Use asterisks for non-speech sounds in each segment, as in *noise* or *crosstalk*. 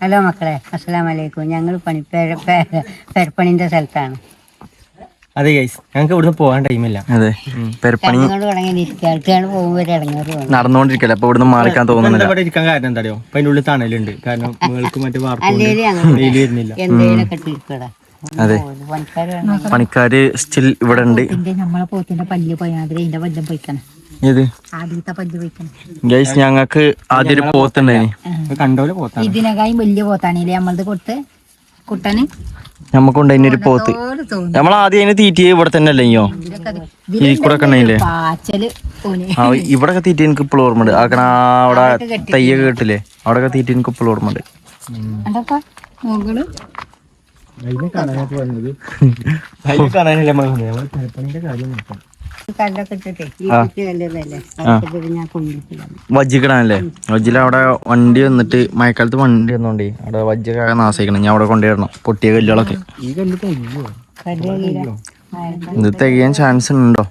Hello മക്കളെ അസ്സലാം വലൈക്കും ഞങ്ങൾ പണി പേര- പേര- പെരപ്പണിന്റെ സ്ഥലത്താണ്. അതെ ഗൈസ് ഞങ്ങൾക്ക് ഇവിടുന്ന് പോകാൻ ടൈമില്ല അതെ പെരപ്പണി നടന്നുകൊണ്ടിരിക്കല്ലേ? അപ്പൊ ഇവിടുന്ന് മാറിക്കാൻ തോന്നുന്നില്ല. ഇവിടെ ഇരിക്കാൻ കാരണം എന്താ അറിയോ? അതിന്റെ ഉള്ളിൽ തണലുണ്ട്. കാരണം മേൾക്ക് മറ്റേ വരുന്നില്ല. അതെ. പണിക്കാര് സ്റ്റിൽ ഇവിടെ ഉണ്ട്. നമ്മളെ പോത്തിന്റെ പല്ല് പോയാതിരി ഇതിന്റെ വല്ലം പോയിക്കണം. ഇത് ആദ്യത്തെ പല്ല് പോയിക്കണം. ഗൈസ് ഞങ്ങക്ക് ആദ്യം ഒരു പോത്തുണ്ടായിനി കണ്ടോലെ പോത്താണ്. ഇതിനേക്കാളും വലിയ പോത്താണല്ലേ നമ്മളത് കൊടുത്ത്? കുട്ടന്? നമുക്കുണ്ടായിനി ഒരു പോത്ത്. നമ്മൾ ആദ്യം അതിന് തീറ്റി ഇവിടെ തന്നെ അല്ലയോ ഈ കൂടെ ഒക്കെ ഉണ്ടായില്ലേ ആ ഇവിടെ ഒക്കെ തീറ്റി എനിക്ക് ഇപ്പോഴും ഓർമ്മയുണ്ട്. ആക്കണ അവിടെ തയ്യ കേട്ടില്ലേ? അവിടെ ഒക്കെ തീറ്റി എനിക്ക് ഇപ്പോഴും ഓർമ്മയുണ്ട്. അതിനെ കാണാനായിട്ട് വന്നത്. അതിനെ കാണാനല്ലേ നമ്മൾ കാര്യം നോക്കാം. വജ്ജിക്കിടാനല്ലേ? വജ്ജിൽ അവിടെ വണ്ടി വന്നിട്ട് മഴക്കാലത്ത് വണ്ടി വന്നോണ്ട് അവിടെ വജ്ജൊക്കെ നാശിക്കണം ഞാൻ അവിടെ കൊണ്ടുവരണം പൊട്ടിയ കല്ലുകളൊക്കെ. ഇത് തികയാൻ ചാൻസ് ഉണ്ടോ?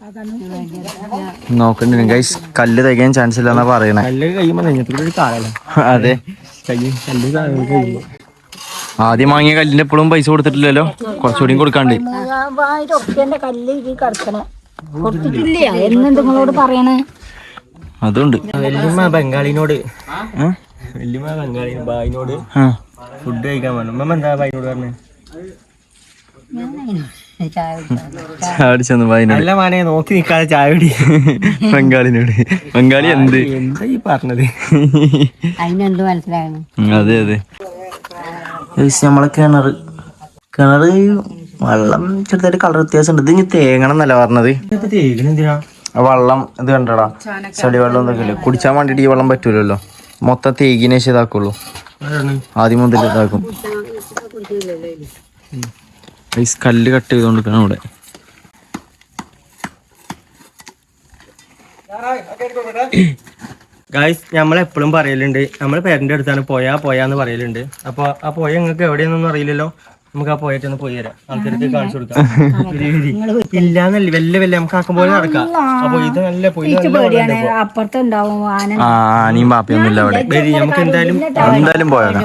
നോക്കണ്ടിരുന്നു ഗൈസ് കല്ല് തികയാൻ ചാൻസ് ഇല്ലെന്നാ പറയണേ. അതെ. ആദ്യം വാങ്ങിയ കല്ലിന്റെ എപ്പോഴും പൈസ കൊടുത്തിട്ടില്ലല്ലോ? കുറച്ചുകൂടി കൊടുക്കാണ്ട്. കല്ല് ഇത് കിടക്കണേ. കൊടുത്തിട്ടില്ല എന്ന് നിങ്ങളോട് പറയണേ? അതുണ്ട്. വല്യമ്മ ബംഗാളിനോട്? വല്യമ്മ ബംഗാളി ബായിനോട് ഫുഡ് കഴിക്കാൻ പറഞ്ഞു. ഉമ്മ എന്താ ബായിനോട് പറഞ്ഞു? നല്ല മാനെ നോക്കി നിക്കാതെ ചായ കുടി. ബംഗാളിനോട്. ബംഗാളി എന്ത്? എന്താ ഈ പറഞ്ഞത്? അതിനെന്ത് മനസ്സിലാകണം? അതെ അതെ. നമ്മളെ കിണറ്. കിണറ് വെള്ളം ചെറുതായിട്ട് കളർ വ്യത്യാസം ഉണ്ട് ഇത് ഇനി തേങ്ങണം എന്നല്ല പറഞ്ഞത് വെള്ളം ഇത് കണ്ടടാ. ചെടി വെള്ളം എന്തൊക്കെ ഇല്ല. കുടിച്ചാൻ വേണ്ടിട്ട് ഈ വെള്ളം പറ്റൂലല്ലോ. മൊത്തം തേകിനെ ഇതാക്കുള്ളൂ? ആദ്യം മുതൽ ഇതാക്കും. ഐസ് കല്ല് കട്ട് ചെയ്തോണ്ടിരിക്കണം ഇവിടെ. ഗായ്സ് നമ്മൾ എപ്പോഴും പറയലുണ്ട്. നമ്മൾ പേരന്റെ അടുത്താണ്. പോയാ പോയാന്ന് പറയലുണ്ട്. അപ്പോൾ ആ പോയ നിങ്ങൾക്ക് എവിടെയെന്നൊന്നും അറിയില്ലല്ലോ. നമുക്ക് ആ പോയിട്ട് ഒന്ന് പോയി തരാം. ആൾക്കാർക്ക് കാണിച്ചു കൊടുക്കാം. ഇല്ലാന്നല്ലേ വല്യ വല്യ നമുക്ക് ആക്കും പോലെ നടക്കാം. അപ്പൊ ഇത് നല്ല പോയി അപ്പുറത്തുണ്ടാവും ആന. ആ ആനയും പാപ്പിയൊന്നും ഇല്ല അവിടെ വരി നമുക്ക് എന്തായാലും എന്തായാലും പോയാലോ?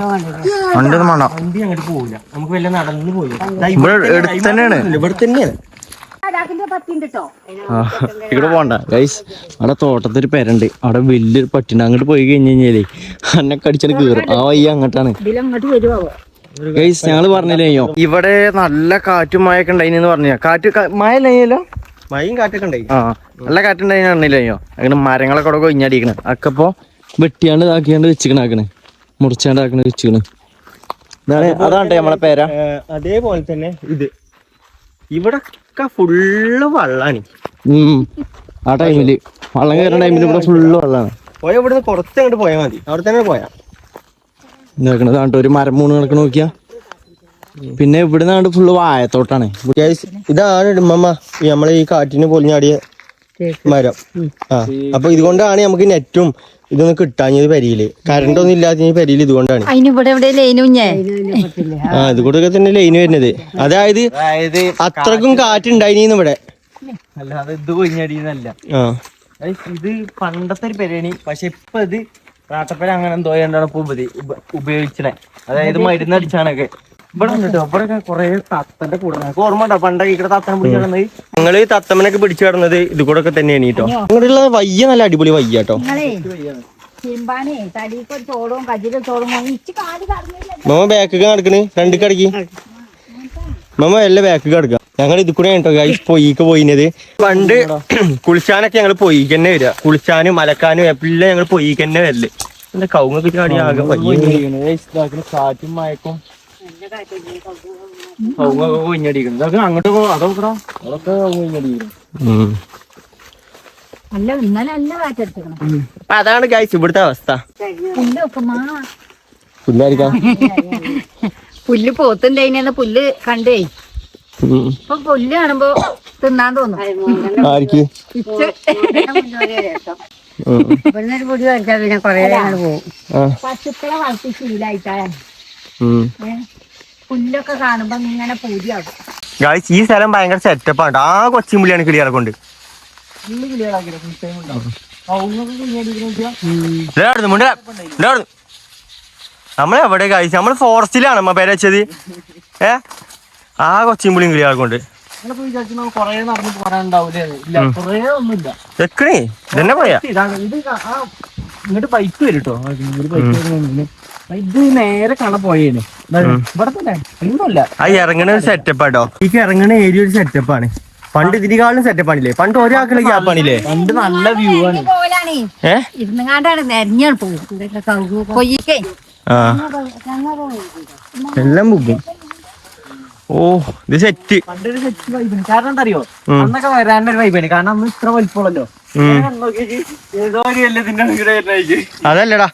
വണ്ടിയൊന്നും വേണ്ട വണ്ടി അങ്ങോട്ട് പോവില്ല. നമുക്ക് വല്ല നടന്നു പോയി. ഇവിടെ തന്നെയാണ്. ഇവിടെ തന്നെയാണ്. ഇവിടെ പോണ്ട. ഗൈസ് അവിടെ തോട്ടത്തിൽ പെരണ്ട്. അവിടെ വലിയൊരു പട്ടിണ്ട് അങ്ങോട്ട് പോയി കഴിഞ്ഞു കഴിഞ്ഞാലേ അന്നെ കടിച്ചാൽ കീറും. ആ വയ്യ അങ്ങോട്ടാണ്. ഗൈസ് ഞങ്ങൾ പറഞ്ഞില്ലയോ ഇവിടെ നല്ല കാറ്റും മഴയൊക്കെ ഉണ്ടായിന്ന് പറഞ്ഞ കാറ്റ് മഴ ഇല്ലല്ലോ മഴയും കാറ്റൊക്കെ ഉണ്ടായി. ആ നല്ല കാറ്റുണ്ടായി പറഞ്ഞില്ലയോ അങ്ങനെ മരങ്ങളൊക്കെ അവിടെ കൊഞ്ഞടിക്കണേ ഒക്കെ ഇപ്പൊ വെട്ടിയാണ്ട് ഇതാക്കിയാണ്ട് വെച്ചിക്കണാക്കണേ. മുറിച്ചാണ്ട് ആക്കണ വെച്ചിക്കണ്. ഇതാണ് അതാണ്ട്ടെ നമ്മളെ പേര? അതേപോലെ തന്നെ ഇത്. ഇവിടെ ഒക്കെ ഫുള്ള് വള്ളാണ്. ആ ടൈമിൽ വള്ളം കയറുന്ന ടൈമിൽ ഇവിടെ ഫുള്ള് വള്ളാണ്. പോയ ഇവിടുന്ന് കുറച്ച് അങ്ങോട്ട് പോയാൽ മതി. അവിടെ തന്നെ പോയാ. ഇതാക്കണത് കണ്ടോ? ഒരു മരം മൂന്ന് കണക്ക് നോക്കിയാ. പിന്നെ ഇവിടെ നിന്നാണ്ട് ഫുള്ള് വായത്തോട്ടാണ് ഇതാണ് ഇടുമ്മ നമ്മളെ ഈ കാറ്റിന് പൊളിഞ്ഞാടിയ മരം. ആ അപ്പൊ ഇതുകൊണ്ടാണ് നമുക്ക് നെറ്റും ഇതൊന്നും കിട്ടാഞ്ഞത് പരിയിൽ. കറണ്ട് ഒന്നും ഇല്ലാത്ത പരിയിൽ ഇതുകൊണ്ടാണ്. ആ ഇത് കൂടെ തന്നെ ലൈൻ വരുന്നത്. അതായത് അതായത് അത്രക്കും കാറ്റുണ്ടായിരുന്നു ഇവിടെ. അല്ലാതെ ഇത് കൊഞ്ഞടിയെന്നല്ല ആ. ഇത് പണ്ടത്തെ ഒരു പെരേണി പക്ഷെ ഇപ്പൊ ഇത് നാട്ടപ്പര അങ്ങനെ എന്തോ ഇപ്പൊ ഉപതി ഉപയോഗിച്ചേ ഉപയോഗിച്ചണേ. അതായത് മരുന്ന് അടിച്ചാണൊക്കെ ഇവിടെ ഉണ്ട് ഇവിടെ കൊറേ തത്തന്റെ കൂടെ ഓർമ്മ ഉണ്ടോ പണ്ടൊക്കെ ഇവിടെ തത്തനെ പിടിച്ച് കിടന്നത് ഈ തത്തമ്മനൊക്കെ പിടിച്ചു കിടന്നത് ഇത് കൂടെ ഒക്കെ തന്നെയാണ് കേട്ടോ. അങ്ങനെയുള്ള വയ്യ നല്ല അടിപൊളി വയ്യ കേട്ടോ. ചിമ്പാനേ തടിക്ക് ചോടും കജിലും മമ്മ ബാക്ക് നടക്കണ് ഫ്രണ്ട് കടക്കി. മമ്മ എല്ലാം ബാക്കി കിടക്കുക ഞങ്ങൾ ഇത് കൂടെ കേട്ടോ ഗൈസ് പൊയ്ക്ക് പോയിനത് പണ്ട് കുളിച്ചാനൊക്കെ ഞങ്ങൾ പൊയ്ക്ക് തന്നെ വരിക കുളിച്ചാനും മലക്കാനും എല്ലാം ഞങ്ങൾ പൊയ്ക്ക് തന്നെ വരൽ. എന്താ കൗങ്ങൊക്കെ ചാടി ആകെ കാറ്റും മയക്കും. കൗങ്ങൊക്കെ കൊഞ്ഞടിക്കുന്നു ഇതൊക്കെ അങ്ങോട്ട് അതൊക്കെ അതൊക്കെ അപ്പൊ അതാണ് ഗൈസ് ഇവിടുത്തെ അവസ്ഥ. പുല്ലായിരിക്കാം. *laughs* പുല്ല് പോത്തുണ്ടായിന്ന് പുല്ല് കണ്ടേ. ഇപ്പൊ പുല്ല് കാണുമ്പോ തിന്നാൻ തോന്നും. ആർക്ക്? ഇച്ച്. ഉം. ഇവിടുന്നൊരു പൊടി കഴിച്ചാൽ പിന്നെ കൊറേ പോകും ആ. പശുക്കളെ വളർത്തി ശീലായിട്ടാണ് പുല്ലൊക്കെ കാണുമ്പോ ഇങ്ങനെ പൂതിയാകും. ഗായ്സ് ഈ സ്ഥലം ഭയങ്കര സെറ്റപ്പാണ് ആ കൊച്ചിമ്പുള്ളിയാണ് കിളികളെ കൊണ്ട് നമ്മളെവിടെ കഴിച്ചു നമ്മൾ ഫോറസ്റ്റിലാണ് അമ്മ പേരച്ചത് വെച്ചത്. ഏ? ആ കൊച്ചിയും പുളിയും കിളി ആകൊണ്ട് വെക്കണേ? ഇതന്നെ ആ ഇങ്ങോട്ട് ബൈക്ക് വരും കേട്ടോ ബൈക്ക് ഇത് നേരെ കാണാൻ പോയേന്. ഇവിടെ തന്നെ ഒന്നുമില്ല. ആ ഇറങ്ങണ ഒരു സെറ്റപ്പ് ഈ ഇറങ്ങണ ഏരിയ ഒരു സെറ്റപ്പാണ് പണ്ട് ഇതിനെക്കാളും സെറ്റപ്പ് ആണില്ലേ? പണ്ട് ഒരാൾക്കുള്ള ഗ്യാപ്പ് ആണില്ലേ? പണ്ട് നല്ല വ്യൂ ആണ്. എല്ലാം ബുക്കും ഓ ഇത് സെറ്റ് പണ്ടൊരു ഒരു സെറ്റ് വൈബാണ് കാരണം എന്താ അറിയോ? അന്നൊക്കെ വരാനൊരു ഒരു വൈബാണ് കാരണം അന്ന് ഇത്ര വലിപ്പമുള്ളല്ലോ. അതല്ലടാ.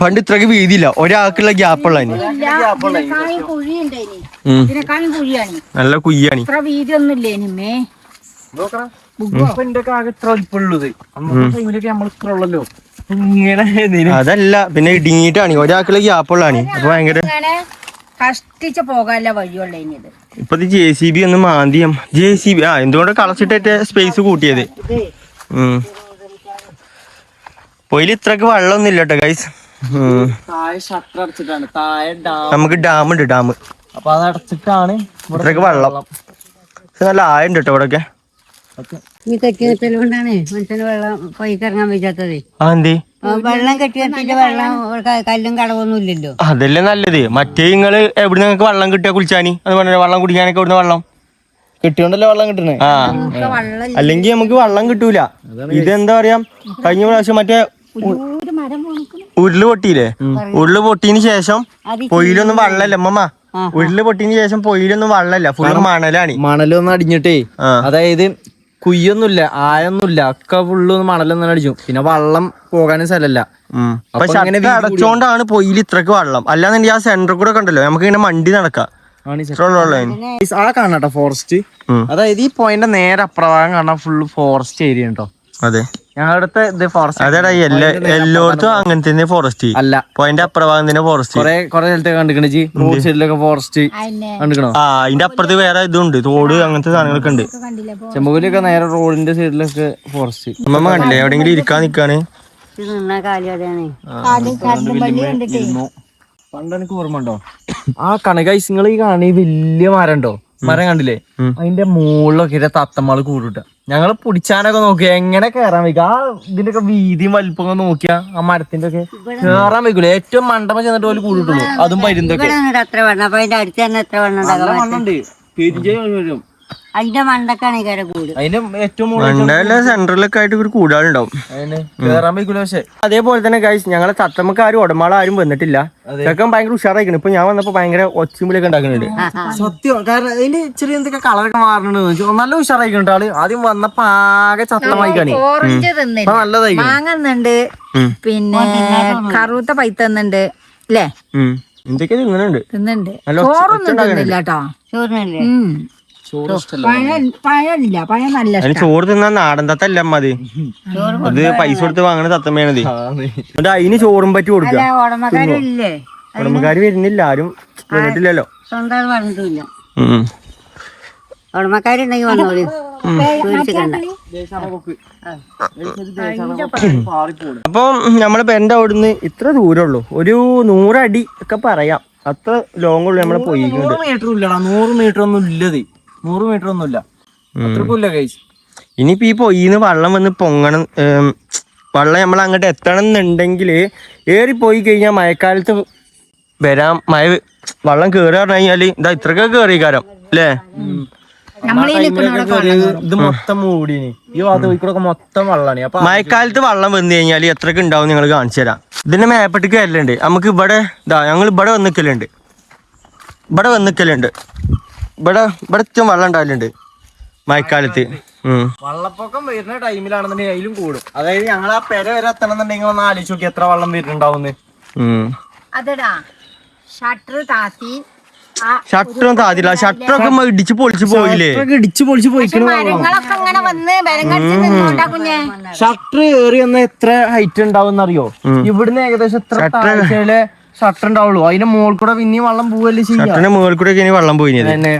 പണ്ട് ഇത്രക്ക് വീതിയില്ല. ഒരാൾക്കുള്ള ഗ്യാപ്പ് ഉള്ള നല്ല കുയ്യാണ് ഇത്ര വീതി അതല്ല പിന്നെ ഇടുങ്ങിയിട്ടാണ്. ഒരാൾക്കുള്ള ഗ്യാപ്പുള്ളതാണ്. അപ്പൊ ഭയങ്കര അങ്ങനെ കഷ്ടിച്ച് പോകാനുള്ള വഴിയുള്ള ഇനിയത് ഇപ്പൊ ജെ സി ബി ഒന്ന് മാന്തിയം ജെ സി ബി ആ എന്തുകൊണ്ട് കളച്ചിട്ടേറ്റ സ്പേസ് കൂട്ടിയത്. പൊയിൽ ഇത്രക്ക് വെള്ളമൊന്നും ഇല്ല കേട്ടോ ഗൈസ് നമുക്ക് ഡാം ഉണ്ട് ഡാം അപ്പൊ അത് അടച്ചിട്ടാണ് ഇവിടെ ഇത്രക്ക് വെള്ളം. നല്ല ആയുണ്ട് കേട്ടോ ഇവിടെയൊക്കെ ഈ കെട്ടി നിർത്തൽ കൊണ്ടാണ് മനുഷ്യന് വെള്ളം പൊയ്ക്കിറങ്ങാൻ വയ്യാത്തത്. ആ എന്തേ? വെള്ളം കെട്ടി നിർത്തിയിട്ട് വെള്ളം ക- കല്ലും കടവൊന്നും ഇല്ലല്ലോ. അതല്ലേ നല്ലത്. മറ്റേ നിങ്ങൾ എവിടെ നിങ്ങൾക്ക് വെള്ളം കിട്ടിയ കുളിച്ചാനി? അത് പറഞ്ഞ വെള്ളം കുടിക്കാനൊക്കെ ഇവിടുന്ന് വെള്ളം? കിട്ടിയോണ്ടല്ലോ വെള്ളം കിട്ടണേ? ആ. അല്ലെങ്കി അല്ലെങ്കിൽ നമുക്ക് വെള്ളം കിട്ടൂല. ഇതെന്താ പറയാ കഴിഞ്ഞ പ്രാവശ്യം മറ്റേ ഉരുൾ പൊട്ടിയില്ലേ? ഉരുൾ പൊട്ടിയതിന് ശേഷം പൊയിലൊന്നും വെള്ളമല്ല. അമ്മമ്മ ഉരുൾ പൊട്ടിയതിന് ശേഷം പൊയിലൊന്നും വെള്ളമല്ല. ഫുള്ള് മണലാണ്. മണലൊന്നും അടിഞ്ഞിട്ടേ അതായത് കുയ്യൊന്നുമില്ല ആയൊന്നുമില്ല. ഒക്കെ ഫുള്ള് മണലൊന്നും അടിച്ചു. പിന്നെ വള്ളം പോകാനും സ്ഥലമല്ല. പക്ഷെ അടച്ചോണ്ടാണ് പൊയിൽ ഇത്രക്ക് വള്ളം. അല്ലാന്നുണ്ടെങ്കിൽ ആ സെന്റർ കൂടെ കണ്ടല്ലോ നമുക്ക് ഇങ്ങനെ മണ്ടി നടക്കാം. ആ കാണാട്ടോ ഫോറസ്റ്റ് അതായത് ഈ പോയിന്റ് നേരെ അപ്രഭാഗം കാണാൻ ഫുള്ള് ഫോറസ്റ്റ് ഏരിയ ഉണ്ടോ അതെ. ഞങ്ങളുടെ ഇത് ഫോറസ്റ്റ് അതെടാ എല്ലാ എല്ലായിടത്തും അങ്ങനെ തന്നെ ഫോറസ്റ്റ് അല്ല. പോയിന്റ് അപ്പുറഭാഗം തന്നെ ഫോറസ്റ്റ് കൊറേ കൊറേ സ്ഥലത്ത് കണ്ടിക്കണ ജി റോഡ് സൈഡിലൊക്കെ ഫോറസ്റ്റ് കണ്ടിക്കണോ? ആ അതിന്റെ അപ്പുറത്ത് വേറെ ഇതുണ്ട്. തോട് അങ്ങനത്തെ സാധനങ്ങളൊക്കെ ഉണ്ട്. കണ്ടില്ലേ? ഇപ്പൊ നേരെ റോഡിന്റെ സൈഡിലൊക്കെ ഫോറസ്റ്റ് അമ്മമ്മ കണ്ടില്ലേ? എവിടെയെങ്കിലും ഇരിക്കാൻ നിക്കാണ്. പണ്ട് എനിക്ക് ഓർമ്മ ഉണ്ടോ? ആ കണകൈസ് നിങ്ങൾ ഈ കാണി വലിയ മരം ഉണ്ടോ മരം കണ്ടില്ലേ? അതിന്റെ മുകളിലൊക്കെ തത്തമ്മൾ കൂടിട്ട. ഞങ്ങൾ പിടിച്ചാനൊക്കെ നോക്കി എങ്ങനെ കേറാൻ വയ്ക്കും? ആ ഇതിന്റെ ഒക്കെ വീതിയും വലിപ്പം നോക്കിയാ ആ മരത്തിന്റെ ഒക്കെ കേറാൻ വയ്ക്കൂല? ഏറ്റവും മണ്ടമ ചെന്നിട്ട് പോലെ കൂടിട്ടുള്ളൂ അതും പരിന്തൊക്കെ. അപ്പൊ അതിന്റെ അടുത്ത് തന്നെ എത്ര ഉണ്ടാകാൻ പെരിഞ്ചയം വരും. അതിന്റെ മണ്ടക്കാണ് ഈ കര കൂട് അതിന്റെ ഏറ്റവും മണ്ടല്ല ആയിട്ട് ഒരു കൂടാളുണ്ടാവും. അതിന് കേറാൻ പക്ഷെ. അതേപോലെ തന്നെ ഗൈസ് ഞങ്ങളെ തത്തമ്മക്കാരും ഉടമാള ആരും വന്നിട്ടില്ല. ചെക്കൻ ഭയങ്കര ഉഷാറായിക്കണം ഇപ്പൊ ഞാൻ വന്നപ്പോ ഭയങ്കര ഒച്ചുമ്പിലൊക്കെ ഉണ്ടാക്കുന്നുണ്ട്. സത്യം. കാരണം അതിന്റെ ചെറിയ എന്തൊക്കെ കളറൊക്കെ മാറണുണ്ട് നല്ല ഉഷാറായിക്കണ്ട ആൾ. ആദ്യം വന്നപ്പോ ആകെ ചത്തമായി കാണി ഓറഞ്ച് തിന്നില്ല? നല്ലതായി മാങ്ങന്നുണ്ട് പിന്നെ കറുത്ത പൈത്തന്നുണ്ട് അല്ലേ. എന്തൊക്കെ തിന്നുന്നുണ്ട്. ഒച്ച- ചോറൊന്നും തിന്നില്ല കേട്ടോ ചോറിനല്ലേ? പഴമില്ല. പഴം നല്ല അതിന് ചോറ് തിന്നാൻ നാടൻ തത്തല്ല മതി അത്. പൈസ കൊടുത്ത് വാങ്ങണ തത്തമ്മയാണത് എന്നിട്ട് അതിന് ചോറും പറ്റി കൊടുക്കുക. ഇല്ലേ ഉടമക്കാര് വരുന്നില്ല ആരും വന്നിട്ടില്ലല്ലോ. സ്വന്തം വന്നോളൂ. അപ്പം നമ്മളെ പെരന്റെ അവിടുന്ന് ഇത്ര ദൂരമുള്ളൂ. ഒരു നൂറടി ഒക്കെ പറയാം. അത്ര ലോങ് ഉള്ളു നമ്മളെ പോയിട്ടുണ്ട് നൂറ് മീറ്റർ ഇല്ലടാ. നൂറ് മീറ്റർ ഒന്നും ഇല്ലത്. നൂറ് മീറ്റർ ഒന്നും ഇല്ല അത്രക്കും ഇല്ല കൈസ് ഇനിയിപ്പോ ഈ പൊയ്യിന്ന് വള്ളം വന്ന് പൊങ്ങണം വള്ളം നമ്മൾ അങ്ങോട്ട് എത്തണം എന്നുണ്ടെങ്കിൽ ഏറി പോയി കഴിഞ്ഞാൽ മഴക്കാലത്ത് വരാം മഴ വള്ളം കേറി പറഞ്ഞു കഴിഞ്ഞാൽ ഇതാ ഇത്രയൊക്കെ കേറി കാരം അല്ലേ ഇത് മൊത്തം മൂടിനി. ഈ ഭാഗത്ത് പോയിക്കൂടെ മൊത്തം വള്ളാണ്. അപ്പൊ മഴക്കാലത്ത് വള്ളം വന്നു കഴിഞ്ഞാൽ എത്രക്ക് ഉണ്ടാവും നിങ്ങൾ കാണിച്ചു തരാം. ഇതിന്റെ മേപ്പട്ടിക്ക് വരലുണ്ട്. നമുക്ക് ഇവിടെ ഇതാ ഞങ്ങൾ ഇവിടെ വന്നിക്കലുണ്ട് ഇവിടെ വന്ന് നിൽക്കലുണ്ട് ഇവിടെ ഇവിടെ ഏറ്റവും വെള്ളം ഉണ്ടാവലുണ്ട്. മഴക്കാലത്ത്. ഉം. വെള്ളപ്പൊക്കം വരുന്ന ടൈമിലാണെന്നുണ്ടെങ്കിൽ അതിലും കൂടും. അതായത് ഞങ്ങൾ ആ പെര വരെ എത്തണമെന്നുണ്ടെങ്കിൽ ഒന്ന് ആലോചിച്ച് നോക്കി എത്ര വെള്ളം വരുന്നുണ്ടാവുന്ന് ഉം. അതെടാ ഷട്ടർ താത്തി ആ ഷട്ടറും താതില്ല ഷട്ടറൊക്കെ ഇടിച്ച് പൊളിച്ച് പോയില്ലേ? ഇടിച്ചു പൊളിച്ചു പോയിക്കണ മരങ്ങളൊക്കെ ഇങ്ങനെ വന്ന് ബലം കടിച്ച് നിന്നോണ്ടാ കുഞ്ഞെ. ഷട്ടർ ഏറി വന്ന എത്ര ഹൈറ്റ് ഉണ്ടാവും അറിയോ ഇവിടുന്ന് ഏകദേശം എത്ര താഴ്ചയിലെ ഷട്ടർ ഉണ്ടാവുള്ളൂ അതിന്റെ മുകളിൽ കൂടെ പിന്നെയും വെള്ളം പോവല്ലേ ചെയ്യാം. ഷട്ടറിന്റെ മുകളിൽ കൂടെ ഇനി വെള്ളം പോയി തന്നെ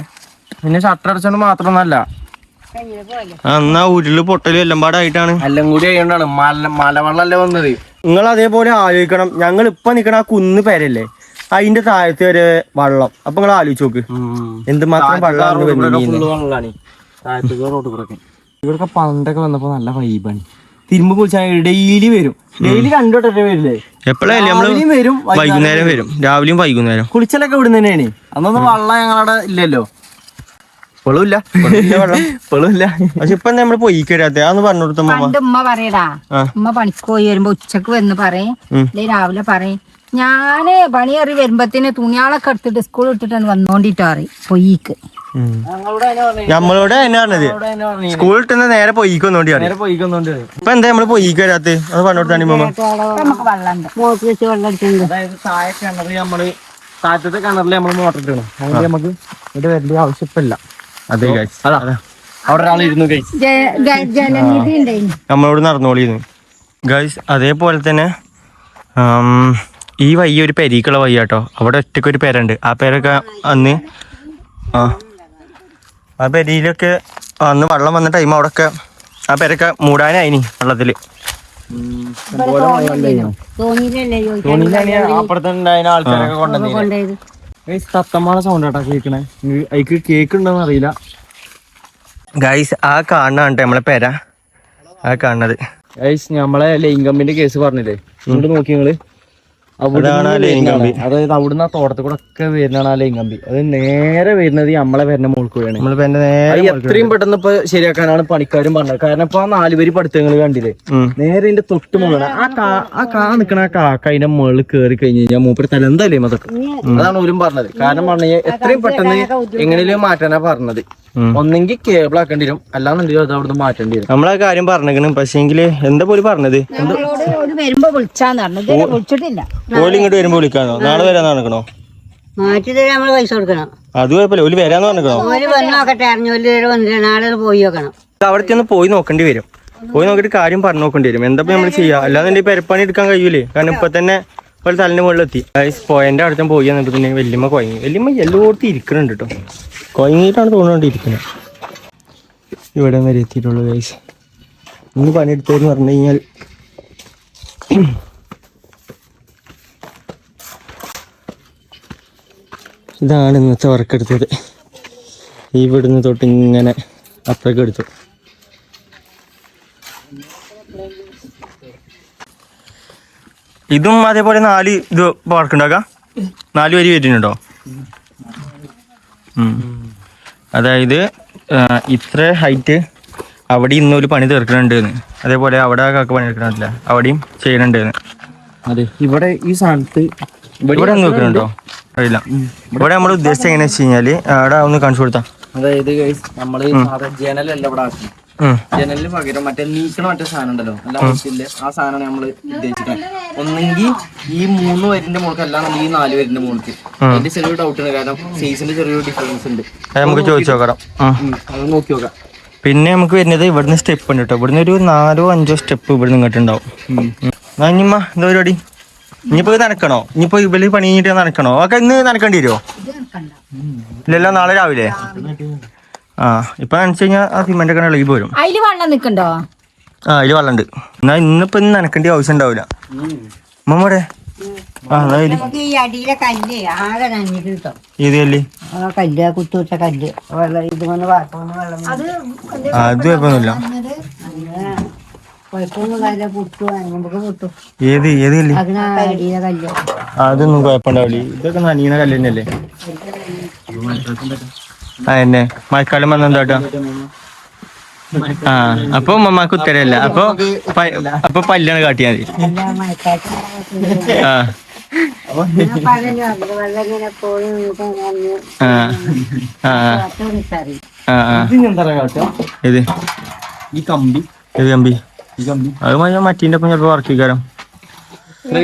പിന്നെ ഷട്ടർ അടച്ചോണ്ട് മാത്രമൊന്നല്ല. എന്നാ ഉരുൾ പൊട്ടലും എല്ലാം പാടായിട്ടാണ്. എല്ലാം കൂടി ആയതുകൊണ്ടാണ് മല മലവെള്ളല്ലേ വന്നത്. നിങ്ങൾ അതേപോലെ ആലോചിക്കണം. ഞങ്ങൾ ഇപ്പൊ നിക്കണ ആ കുന്ന് പേരല്ലേ? അതിന്റെ താഴത്തെ ഒരു വള്ളം. അപ്പൊ നിങ്ങൾ ആലോചിച്ച് നോക്ക്. എന്തുമാത്രം വെള്ളം ഇവിടൊക്കെ പണ്ടൊക്കെ വന്നപ്പോ നല്ല വൈബാണ് തിരുമ്പ് കുളിച്ചാൽ ഡെയിലി വരും. ഡെയിലി രണ്ടോട്ടേ വരില്ലേ? എപ്പോഴല്ലേ നമ്മൾ വരും വൈകുന്നേരം വരും. രാവിലെയും വൈകുന്നേരം. കുളിച്ചലൊക്കെ ഇവിടെ തന്നെയാണ്. അന്നൊന്നും വെള്ളം ഞങ്ങളവിടെ ഇല്ലല്ലോ. പക്ഷെ ഇപ്പൊ പോയി പറഞ്ഞു കൊടുത്ത ഉമ്മ. പറയടാ ഉമ്മ പണിക്ക് പോയി വരുമ്പോ ഉച്ചയ്ക്ക് വന്ന് പറയും. രാവിലെ പറയും. ഞാൻ പണിയറി വരുമ്പത്തിന് തുണിയാളൊക്കെ എടുത്തിട്ട് സ്കൂൾ ഇട്ടിട്ടാണ് വന്നോണ്ടിട്ടാറി പൊയ്ക്ക്. നമ്മളോട് തന്നെ പറഞ്ഞത്. സ്കൂൾ ഇട്ടുന്ന നേരെ പൊയ്ക്ക് വന്നോണ്ടി ഇപ്പൊ എന്താ നമ്മൾ പൊയ്ക്ക് വരാത്ത? അത് പറഞ്ഞോട്ടാണ് താഴത്തെ കിണറിൽ നമ്മൾ മോട്ടർ ഇട്ടണം അതുകൊണ്ട് നമുക്ക് ഇവിടെ വരേണ്ട ആവശ്യമില്ല അതെ guys. അതാ. അവിടെ നമ്മളോട് നടന്നോളിയിരുന്നു ഗൈസ് അതേപോലെ തന്നെ ഈ വയ്യ ഒരു പെരീക്കുള്ള വയ്യ കേട്ടോ അവിടെ ഒറ്റയ്ക്ക് ഒരു പേരുണ്ട്. ആ പേരൊക്കെ അന്ന് ആ. ആ പെരിയിലൊക്കെ അന്ന് വെള്ളം വന്ന ടൈം അവിടെ ഒക്കെ ആ പേരൊക്കെ മൂടാനായിനി വെള്ളത്തിൽ. ആൾക്കാരൊക്കെ കൊണ്ടുവന്നേ സൗണ്ട് കേട്ടാ അതിക്ക് കേക്ക് ഉണ്ടോന്ന് അറിയില്ല. ഗൈസ് ആ കാണാണ് നമ്മളെ പേര. ആ കാണുന്നത് ഗൈസ് നമ്മളെ ലൈംഗമ്മിന്റെ കേസ് പറഞ്ഞില്ലേ? ഇങ്ങോട്ട് നോക്കി നിങ്ങൾ. അതായത് അവിടുന്ന് ആ തോട്ടത്തിൽ കൂടെ ഒക്കെ വരുന്നതാണ് ആ ലൈൻ അത് നേരെ വരുന്നത് ഈ നമ്മളെ വരുന്ന മോൾക്ക് വേണേ. നമ്മളെ പേന്റെ നേരെ എത്രയും പെട്ടെന്ന് ഇപ്പൊ ശരിയാക്കാനാണ് പണിക്കാരും പറഞ്ഞത്. കാരണം ഇപ്പൊ ആ നാലുപേര് പഠിത്തങ്ങൾ കണ്ടില്ലേ? നേരെ ഇതിന്റെ തൊട്ട് മുകളിൽ ആ കാ ആ കാ നിക്കണ ആ കാക്ക അതിന്റെ മുകളിൽ കയറി കഴിഞ്ഞ് കഴിഞ്ഞാൽ മൂപ്പര് തല എന്തായാലേ അതൊക്കെ അതാണ് ഓരും പറഞ്ഞത്. കാരണം പറഞ്ഞ എത്രയും പെട്ടെന്ന് എങ്ങനെയും മാറ്റാനാ പറഞ്ഞത്. ഒന്നെങ്കിൽ കേബിൾ ആക്കേണ്ടി വരും. അല്ലാന്നുണ്ടെങ്കിൽ അത് അവിടുന്ന് മാറ്റേണ്ടി വരും. നമ്മളാ കാര്യം പറഞ്ഞേക്കണം. പക്ഷേങ്കിൽ എന്താ പോലും പറഞ്ഞത്? ഒരു വരുമ്പോ വിളിച്ചാന്ന് പറഞ്ഞു. ഇതുവരെ വിളിച്ചിട്ടില്ല. ഓൽ ഇങ്ങോട്ട് വരുമ്പോ വിളിക്കാനോ നാളെ വരാൻ നടക്കണോ മാറ്റി തരാൻ നമ്മൾ പൈസ കൊടുക്കണം. അത് കുഴപ്പമില്ല. ഓൽ വരാന്ന് പറഞ്ഞോ ഓര് വന്ന് നോക്കട്ടെ നാളെ ഒന്ന് പോയി നോക്കണം. അവിടെ ചെന്ന് പോയി നോക്കേണ്ടി വരും. പോയി നോക്കിട്ട് കാര്യം പറഞ്ഞു നോക്കേണ്ടി വരും. എന്താ നമ്മൾ ചെയ്യാ? അല്ലാതെ പെരപ്പണി എടുക്കാൻ കഴിയൂലേ. കാരണം ഇപ്പൊ തന്നെ ഒരു തലിന്റെ മുകളിലെത്തി. പോയന്റെ അടുത്തും പോയി എന്നിട്ട് പിന്നെ വല്യമ്മ കൊയങ്ങി. വല്യമ്മ എല്ലായിടത്തും ഇരിക്കണുണ്ട് കേട്ടോ. കൊയങ്ങിയിട്ടാണ് തോന്നുന്നുണ്ട് ഇരിക്കുന്നത് ഇവിടെ വരെ എത്തിയിട്ടുള്ളൂ ഗൈസ് ഇന്ന് പണിയെടുത്തതെന്ന് പറഞ്ഞു കഴിഞ്ഞാൽ ഇതാണ് ഇന്നത്തെ വർക്ക് എടുത്തത്. ഇവിടുന്ന് തൊട്ട് ഇങ്ങനെ അപ്പഴേക്ക് എടുത്തു. ഇതും അതേപോലെ നാല് ഇത് വർക്ക് നാല് വരി വരുന്നുണ്ടോ. അതായത് ഇത്ര ഹൈറ്റ് അവിടെ ഇന്നൊരു പണി തീർക്കുന്നുണ്ട് അതേപോലെ അവിടെ കാക്ക പണി എടുക്കണില്ല അവിടെയും ചെയ്യണുണ്ട് അതെ ഇവിടെ ഈ സ്ഥാനത്ത് ഇവിടെ ഒന്ന് വെക്കുന്നുണ്ടോ അറിയില്ല. ഇവിടെ നമ്മൾ ഉദ്ദേശിച്ചത് എങ്ങനെയാ വെച്ച് കഴിഞ്ഞാൽ അവിടെ ഒന്ന് കാണിച്ചു കൊടുത്താ. അതായത് നമ്മൾ ജനലല്ല ഇവിടെ ആക്കി. ജനലിന് പകരം മറ്റേ നീക്കണ മറ്റേ സാധനം ഉണ്ടല്ലോ അല്ല ആവശ്യമില്ല. ആ സാധനമാണ് നമ്മൾ ഉദ്ദേശിക്കുന്നത് ഒന്നെങ്കിൽ ഈ മൂന്ന് വരിന്റെ മുകൾക്ക് അല്ലാന്നുണ്ടെങ്കിൽ ഈ നാല് വരിന്റെ മുകൾക്ക് അതിന്റെ ചെറിയൊരു ഡൗട്ട് ഉണ്ട് കാരണം സൈസിന്റെ ചെറിയൊരു ഡിഫറൻസ് ഉണ്ട്. നമുക്ക് ചോദിച്ചു. ഉം, അത് നോക്കി നോക്കാം. പിന്നെ നമുക്ക് വരുന്നത് ഇവിടുന്ന് സ്റ്റെപ്പ് ഉണ്ട് കേട്ടോ ഇവിടുന്ന് ഒരു നാലോ അഞ്ചോ സ്റ്റെപ്പ് ഇവിടുന്ന് ഇങ്ങോട്ട് ഉണ്ടാവും. എന്നാ ഇനിമ്മ എന്താ പരിപാടി? ഇനിയിപ്പോ നടക്കണോ? നനക്കണോ ഇനിയിപ്പോ ഇവൽ പണി കഴിഞ്ഞിട്ട് നനക്കണോ ഒക്കെ ഇന്ന് നനക്കേണ്ടി വരുമോ ഇല്ലല്ലോ നാളെ രാവിലെ. ആ ഇപ്പൊ നനച്ചു കഴിഞ്ഞാൽ ആ സിമെന്റ് ഒക്കെ ഇളകി പോരും. അതിൽ വെള്ളം നിക്കണ്ടോ? ആ അതിൽ വെള്ളമുണ്ട് എന്നാ ഇന്നിപ്പോ ഇന്ന് നനക്കേണ്ട ആവശ്യം ഉണ്ടാവില്ല മമ്മൂടെ നമുക്ക് ഈ അടിയിലെ കല്ല് ആകെ നനഞ്ഞിട്ട് കിട്ടും. ഏത് കല്ല്? ആ കല്ല് ആ കുത്തുവച്ച കല്ല്. വെള്ളം ഇതുകൊണ്ട് വാർപ്പൊന്ന് വെള്ളം അത് ആ, അത് കുഴപ്പമൊന്നുമില്ല. കുഴപ്പമൊന്നും കാര്യം പുട്ടു നമുക്ക് പുട്ടു. ഏത് ഏത് കല്ല്? അതിന് ആ അടിയിലെ കല്ല്. ആ, അതൊന്നും കുഴപ്പമുണ്ടാവില്ല. ഇതൊക്കെ നനീന കല്ല്. തന്നെയല്ലേ ആ എന്നെ. മഴക്കാലം വന്ന എന്താട്ടാ ആ അപ്പൊ ഉമ്മമാക്ക് ഉത്തരല്ല അപ്പൊ അപ്പൊ പല്ലാണ് കാട്ടിയാ മതി. ആ? ഇത് ഈ കമ്പി. ഏത് കമ്പി? ഈ കമ്പി. അത് മതി മറ്റീന്റെ ഒപ്പം ചിലപ്പോ വർക്ക് ചെയ്യാം ഇത്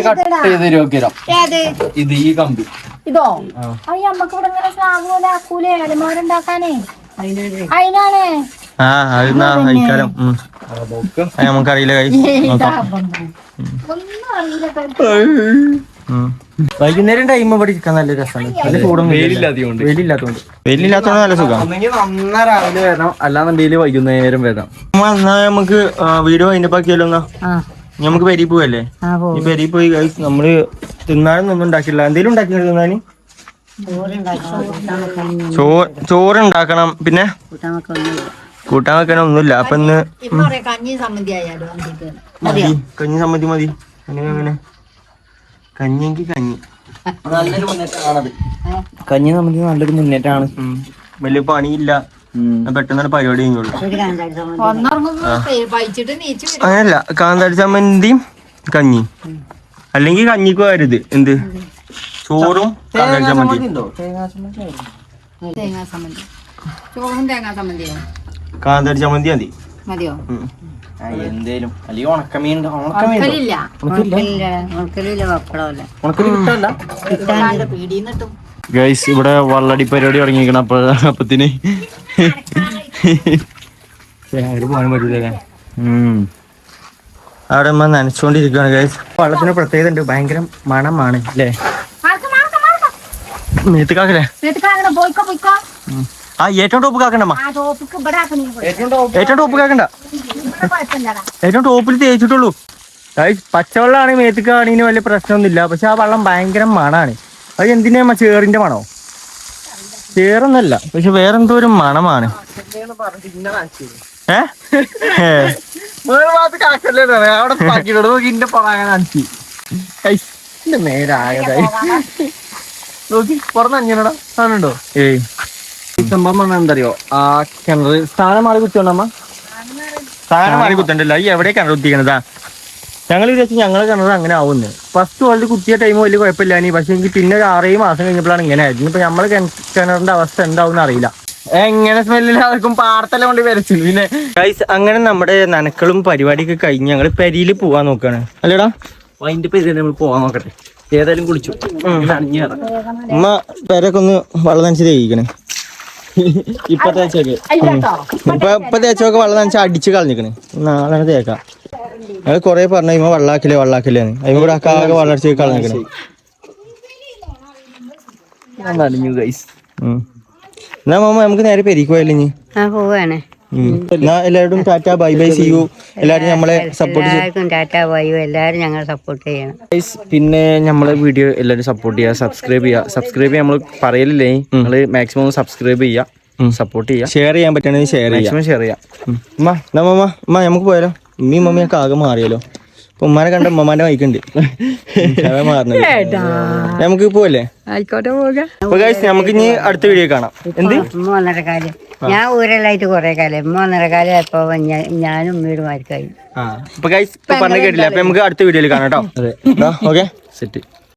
കട്ട് ചെയ്ത് തരുമോ ഏത്? ഇത് ഈ കമ്പി. ഇതോ? അയ്യ നമ്മക്ക് ഇവിടെ ഇങ്ങനെ സ്ലാബ് പോലെ ആക്കൂലേ അലമാരുണ്ടാക്കാനേ ആ അതിന്നാ കഴിക്കാലം നമുക്കറിയില്ല. വൈകുന്നേരം ടൈം ഇവിടെ ഇരിക്കാൻ നല്ല രസമാണ്. നല്ല ചൂടും വെയിലില്ലാത്തതുകൊണ്ട്. വെയിലില്ലാത്തതുകൊണ്ട്. വെയിലില്ലാത്തോണ്ട് നല്ല സുഖം. നന്നാ രാവിലെ വരണം. അല്ലാന്നുണ്ടെങ്കിൽ വൈകുന്നേരം വരാം എന്നാ നമുക്ക് വീട് വീഡിയോ അതിന്റെ ബാക്കിയല്ലോ എന്നാ? ആ. നമുക്ക് പെരി പോവല്ലേ? ആ പോ ഈ പെരി പോയി നമ്മൾ തിന്നാനൊന്നും ഒന്നും ഉണ്ടാക്കില്ല. എന്തെങ്കിലും ഉണ്ടാക്കി തിന്നാന്? ചോറ് ഉണ്ടാക്കണം പിന്നെ? കൂട്ടാൻ വെക്കണം ഒന്നുമില്ല അപ്പൊ ഇന്ന് കഞ്ഞി സമ്മതി മതി. കഞ്ഞി സമ്മതി മതി. അങ്ങനെ അങ്ങനെ. കഞ്ഞിയെങ്കിൽ കഞ്ഞി. കഞ്ഞി സമ്മതി നല്ലൊരു മുന്നേറ്റമാണ്. ഉം. വലിയ പണിയില്ല. പെട്ടെന്നാണ് പരിപാടി കഴിഞ്ഞുള്ളൂ. അങ്ങനല്ല കാന്താരി ചമ്മന്തിയും കഞ്ഞി. അല്ലെങ്കിൽ കഞ്ഞിക്ക് ആരുത്. എന്ത്? ചോറും കാന്താരി ചമ്മന്തി തേങ്ങാ സമ്മതി ചോറും തേങ്ങാ കാന്താരി ചമ്മന്തി മതി. മതിയോ? എന്തേലും. അല്ലെങ്കിൽ ഉണക്കമീൻ ഉണക്കമീൻ ഉണക്കലില്ല. ഉണക്കലില്ല. ഉണക്കലില്ല. പപ്പടമല്ല. ഉണക്കമീൻ കിട്ടല്ല കിട്ടാണ്ട് പീടിയിൽ നിട്ടും ഗൈസ് ഇവിടെ വള്ളടി പരിപാടി തുടങ്ങിയിരിക്കണം. അപ്പൊ അപ്പത്തിന് പോകാൻ പറ്റൂലേ? അവിടെ നനച്ചോണ്ടിരിക്കുകയാണ് ഗൈസ് വള്ളത്തിന് പ്രത്യേകത ഉണ്ട്. ഭയങ്കര മണമാണ് അല്ലേ? മേത്തുക്കാക്കല്ലേ ആ ഏറ്റവും ടോപ്പ് കാക്കണ്ടമ്മ. ഏറ്റവും ടോപ്പ് കാക്കണ്ട. ഏറ്റവും ടോപ്പിൽ തേച്ചിട്ടുള്ളൂ. പച്ചവെള്ളമാണ് മേത്തുക്കാണെങ്കിൽ വലിയ പ്രശ്നമൊന്നുമില്ല. പക്ഷെ ആ വെള്ളം ഭയങ്കര മണാണ്. അത് എന്തിനാ ചേറിന്റെ മണോ? ചേറൊന്നല്ല പക്ഷെ വേറെന്തോ ഒരു മണമാണ്. ഏഹ് ഏ. നോക്കി പുറത്ത് സാധനമുണ്ടോ ഏയ്. ഈ സംഭവം പറഞ്ഞാൽ എന്തറിയോ? ആ കിണറ് സ്ഥാനം മാറി കുത്തിയോണ്ടമ്മ സാധനം മാറി കുത്തണ്ടല്ലോ ഈ എവിടെ കിണർ കുത്തിക്കണതാ ഞങ്ങൾ വിചാരിച്ചു ഞങ്ങളെ കിണർ അങ്ങനെ ആവുന്നു. ഫസ്റ്റ് വേൾഡ് കുത്തിയ ടൈം വലിയ കുഴപ്പമില്ലാനി പക്ഷെ എനിക്ക് പിന്നെ ഒരു ആറേഴ് മാസം കഴിഞ്ഞപ്പോഴാണ് ഇങ്ങനെ ആയിരുന്നു ഇപ്പൊ നമ്മളെ കിണറിന്റെ അവസ്ഥ എന്താവും അറിയില്ല. എങ്ങനെ സ്മെല്ലാവർക്കും പാർത്തല കൊണ്ട് വരച്ചു. പിന്നെ ഗൈസ് അങ്ങനെ നമ്മുടെ നനക്കളും പരിപാടിയൊക്കെ കഴിഞ്ഞ് ഞങ്ങൾ പെരിയിൽ പോവാൻ നോക്കാണ്. അല്ലേടാ? അതിന്റെ പേര് നമ്മൾ പോവാൻ നോക്കട്ടെ. ഏതായാലും കുളിച്ചു. അമ്മ പേരൊക്കെ ഒന്ന് വെള്ളം നനച്ച് തേക്കണേ ഇപ്പൊ തേച്ചൊക്കെ ഇപ്പൊ ഇപ്പൊ തേച്ചൊക്കെ വെള്ളം നനച്ച് അടിച്ച് കളഞ്ഞിക്കണേ. നാളെ തേക്കാം. ഞങ്ങൾ കൊറേ പറഞ്ഞ ഇമ്മ വെള്ളാക്കില്ലേ വെള്ളാക്കില്ലേന്ന് അതിന് കൂടെ ആകെ വെള്ളടിച്ച് കളഞ്ഞിക്കണേ. എന്നാ മാമ നമുക്ക് നേരെ പെരിക്കുവായില്ലേ പോയല്ലേ ഇനി? ആ പോവാണ്. എന്നാ എല്ലാവരും tata bye bye see you. എല്ലാവരും നമ്മളെ സപ്പോർട്ട് എല്ലാവർക്കും ടാറ്റ ബൈ എല്ലാവരും ഞങ്ങൾ സപ്പോർട്ട് ചെയ്യണം. പിന്നെ നമ്മളെ വീഡിയോ എല്ലാവരും സപ്പോർട്ട് ചെയ്യുക സബ്സ്ക്രൈബ് ചെയ്യുക സബ്സ്ക്രൈബ് ചെയ്യാൻ നമ്മൾ പറയലില്ലേ? നിങ്ങൾ മാക്സിമം സബ്സ്ക്രൈബ് ചെയ്യുക സപ്പോർട്ട് ചെയ്യുക ഷെയർ ചെയ്യാൻ പറ്റുകയാണെങ്കിൽ ഷെയർ ചെയ്യാം. മാക്സിമം ഷെയർ ചെയ്യാം. ഉമ്മ എന്നാ മാമ ഉമ്മ നമുക്ക് പോയാലോ? ഉമ്മയും മമ്മിയൊക്കെ ആകെ മാറിയല്ലോ. ഉമ്മാനെ കണ്ട ഉമ്മമാന്റെ മൈക്കുണ്ട് *laughs* മാറുന്നത് നമുക്ക് പോവല്ലേ ആയിക്കോട്ടെ പോകാം അപ്പൊ നമുക്ക് ഇനി അടുത്ത വീഡിയോ കാണാം. എന്ത്? ഒന്നര കാലം ഞാൻ ഊരലായിട്ട് കുറെ കാലം ഉമ്മ ഒന്നര കാലം ഇപ്പൊ ഞാനും വീട് മാറിക്കായി അപ്പൊ ഗൈസ് പറഞ്ഞ കേട്ടില്ല? അപ്പൊ നമുക്ക് അടുത്ത വീഡിയോയിൽ കാണാം കേട്ടോ. Okay set